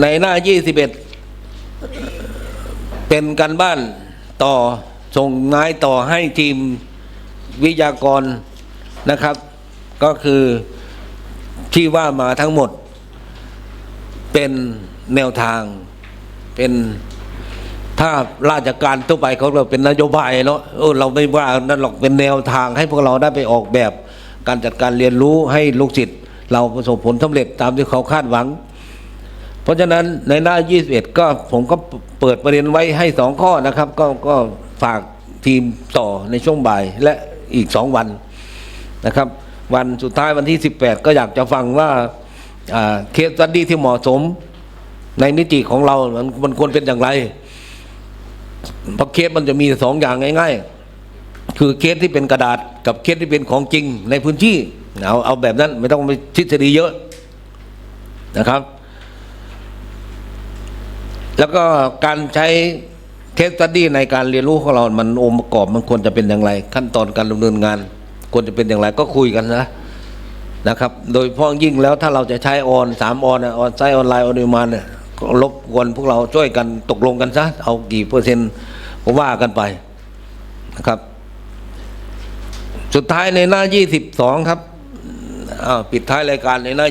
ในหน้า21เป็นการบ้านต่อส่งนายต่อให้ทีมวิทยากรนะครับ ก็คือที่ว่ามาทั้งหมด เป็นแนวทาง เป็นถ้าราชการทั่วไปเขาเราเป็นนโยบายเนาะเออเราไม่ว่านั่นหรอกเป็นแนวทางให้พวกเราได้ไปออกแบบการจัดการเรียนรู้ให้ลูกศิษย์เราประสบผลสำเร็จตามที่เขาคาดหวัง เพราะฉะนั้นในหน้า 21 ก็ผมก็เปิดประเด็นไว้ให้สองข้อนะครับ ก็ก็ฝากทีมต่อในช่วงบ่ายและอีกสองวันนะครับ วันสุดท้ายวันที่ 18 ก็อยากจะฟังว่าเคสสตัดดี้ที่เหมาะสมในมิติของเรา มันมันควรเป็นอย่างไรเพราะเคสมันจะมีสองอย่างง่าย ๆ คือเคสที่เป็นกระดาษกับเคสที่เป็นของจริงในพื้นที่เอาเอาแบบนั้นไม่ต้องไปทฤษฎีเยอะนะครับ แล้วก็การใช้เคสตัดดี้ในการเรียนรู้ของเรา มันองค์ประกอบมันควรจะเป็นอย่างไร ขั้นตอนการดำเนินงาน ควรจะเป็นอย่างไรก็คุยกันนะนะครับ โดยเฉพาะยิ่งแล้วถ้าเราจะใช้ออนสามออนออนไซต์ออนไลน์ออนดิมานเนี่ยก็รบกวนพวกเราช่วยกันตกลงกันซะเอากี่เปอร์เซ็นต์ก็ว่ากันไปนะครับ สุดท้ายในหน้า22ครับสอ้าวปิดท้ายรายการในหน้า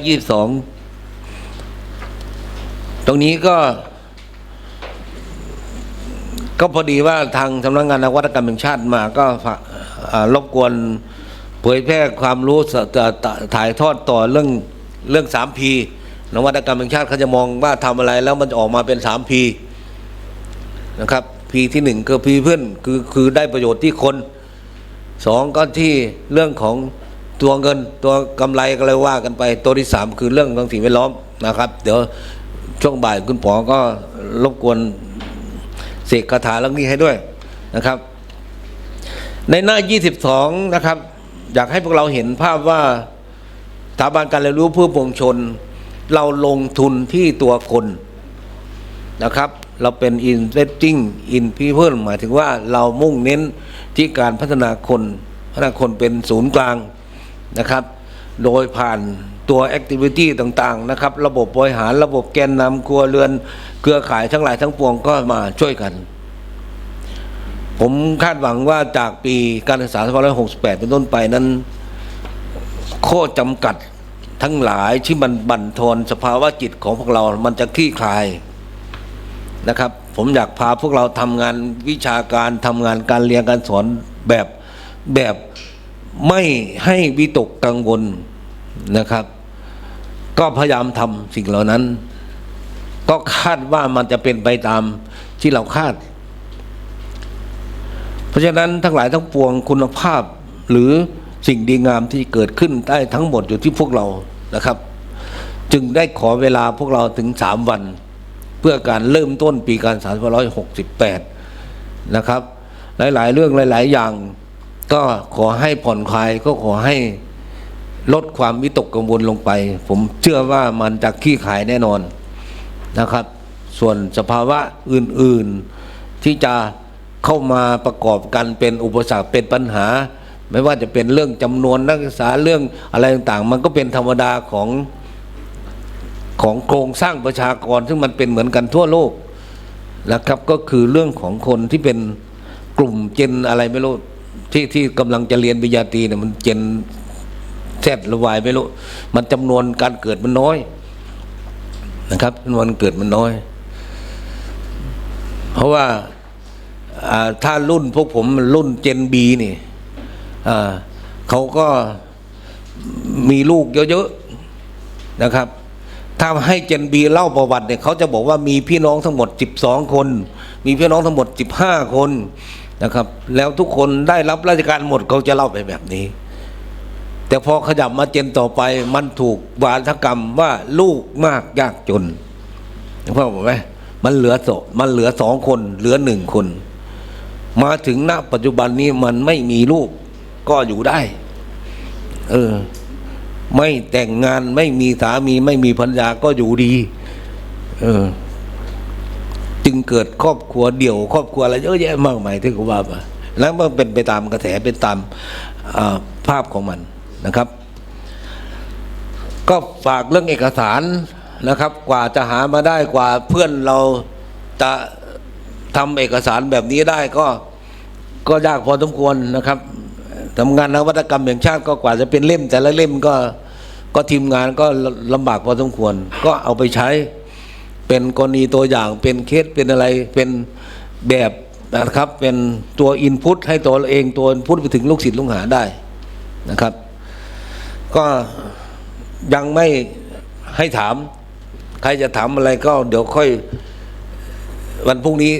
22ตรงนี้ก็ ก็พอดีว่าทางสำนักงานนวัตกรรมแห่งชาติมาก็ฝากอ่ารบกวนเผยแพร่ความรู้ถ่ายทอดต่อเรื่องเรื่องสามพีนวัตกรรมแห่งชาติเขาจะมองว่าทำอะไรแล้วมันจะออกมาเป็นสามพีนะครับพีที่หนึ่งคือพีเพื่อนคือคือได้ประโยชน์ที่คนสองก็ที่เรื่องของตัวเงินตัวกำไรก็เลยว่ากันไปตัวที่สามคือเรื่องของสิ่งแวดล้อมนะครับ เดี๋ยวช่วงบ่ายคุณปอก็รบกวน เสกคาถาเรื่องนี้ให้ด้วยนะครับ ในหน้า 22 นะครับ อยากให้พวกเราเห็นภาพว่าสถาบันการเรียนรู้เพื่อปวงชน เราลงทุนที่ตัวคนนะครับ เราเป็น investing in people หมายถึงว่าเรามุ่งเน้นที่การพัฒนาคน พัฒนาคนเป็นศูนย์กลางนะครับ โดยผ่าน ตัว activity ต่างๆนะครับระบบบริหารระบบแกนนำครัวเรือนเครือข่ายทั้งหลายทั้งปวงก็มาช่วยกัน ผมคาดหวังว่าจากปีการศึกษา2568 เป็นต้นไปนั้นข้อจำกัดทั้งหลายที่มันบั่นทอนสภาวะจิตของพวกเรา มันจะคลี่คลายนะครับ ผมอยากพาพวกเราทำงานวิชาการทำงานการเรียนการสอนแบบแบบไม่ให้วิตกกังวลนะครับ ก็พยายามทำสิ่งเหล่านั้น ก็คาดว่ามันจะเป็นไปตามที่เราคาด เพราะฉะนั้นทั้งหลายทั้งปวงคุณภาพหรือสิ่งดีงามที่เกิดขึ้นได้ทั้งหมดอยู่ที่พวกเรานะครับ จึงได้ขอเวลาพวกเราถึงสามวัน เพื่อการเริ่มต้นปีการสามร้อยหกสิบแปดนะครับ หลายๆ เรื่องหลาย ๆ อย่าง ก็ขอให้ผ่อนคลายก็ขอให้ ลดความวิตกกังวลลงไป ผมเชื่อว่ามันจะขี้ขายแน่นอนนะครับ ส่วนสภาวะอื่นๆที่จะเข้ามาประกอบกันเป็นอุปสรรคเป็นปัญหา ไม่ว่าจะเป็นเรื่องจำนวนนักศึกษาเรื่องอะไรต่างๆ มันก็เป็นธรรมดาของของโครงสร้างประชากร ซึ่งมันเป็นเหมือนกันทั่วโลกนะครับก็คือเรื่องของคนที่เป็นกลุ่มเจนอะไรไม่รู้ที่ที่กำลังจะเรียนปริญญาตรีเนี่ยมันเจน แซดหรือวายไม่รู้ มันจำนวนการเกิดมันน้อยนะครับจำนวนเกิดมันน้อย เพราะว่าถ้ารุ่นพวกผมรุ่นเจนบีนี่เขาก็มีลูกเยอะๆนะครับ ถ้าให้เจนบีเล่าประวัติเนี่ยเขาจะบอกว่ามีพี่น้องทั้งหมด 12 คน มีพี่น้องทั้งหมด 15 คนนะครับ แล้วทุกคนได้รับราชการหมดเขาจะเล่าไปแบบนี้ แต่พอขยับมาเจนต่อไปมันถูกวาทกรรมว่าลูกมากยากจนเห็นพ่อบอกไหมมันเหลือโสมันเหลือสองคน เหลือหนึ่งคน มาถึงณปัจจุบันนี้มันไม่มีลูกก็อยู่ได้ เออ ไม่แต่งงานไม่มีสามีไม่มีภรรยาก็อยู่ดี เออ จึงเกิดครอบครัวเดี่ยว ครอบครัวอะไรเยอะแยะมากมายที่เขาว่ามาแล้วมันเป็นไปตามกระแสเป็นตามภาพของมัน นะครับ ก็ฝากเรื่องเอกสารนะครับ กว่าจะหามาได้กว่าเพื่อนเราจะทำเอกสารแบบนี้ได้ก็ก็ยากพอสมควรนะครับทำงานนวัตกรรมแห่งชาติก็กว่าจะเป็นเล่ม แต่ละเล่มก็ก็ทีมงานก็ลำบากพอสมควร ก็เอาไปใช้เป็นกรณีตัวอย่างเป็นเคสเป็นอะไรเป็นแบบนะครับ เป็นตัวอินพุตให้ตัวเองตัวอินพุตไปถึงลูกศิษย์ลูกหาได้นะครับ ก็ยังไม่ให้ถาม ใครจะถามอะไรก็เดี๋ยวค่อยวันพรุ่งนี้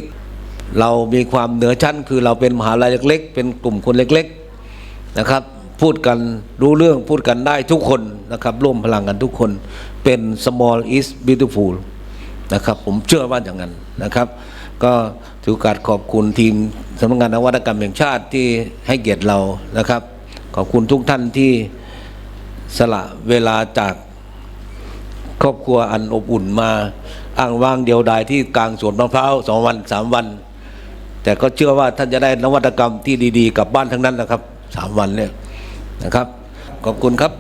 เรามีความเหนือชั้น คือเราเป็นมหาลัยเล็ก ๆ เป็นกลุ่มคนเล็ก ๆนะครับ พูดกันรู้เรื่องพูดกันได้ทุกคนนะครับ ร่วมพลังกันทุกคนเป็น small is beautiful นะครับ ผมเชื่อว่าอย่างนั้นนะครับ ก็ถือโอกาสขอบคุณทีมสำนักงานนวัตกรรมแห่งชาติที่ให้เกียรติเรานะครับ ขอบคุณทุกท่านที่ สละเวลาจากครอบครัวอันอบอุ่นมาอ้างว้างเดียวดายที่กลางสวนมะพร้าวสองวันสามวัน แต่ก็เชื่อว่าท่านจะได้นวัตกรรมที่ดีๆกลับบ้านทั้งนั้นนะครับสามวันเนี่ยนะครับ ขอบคุณครับ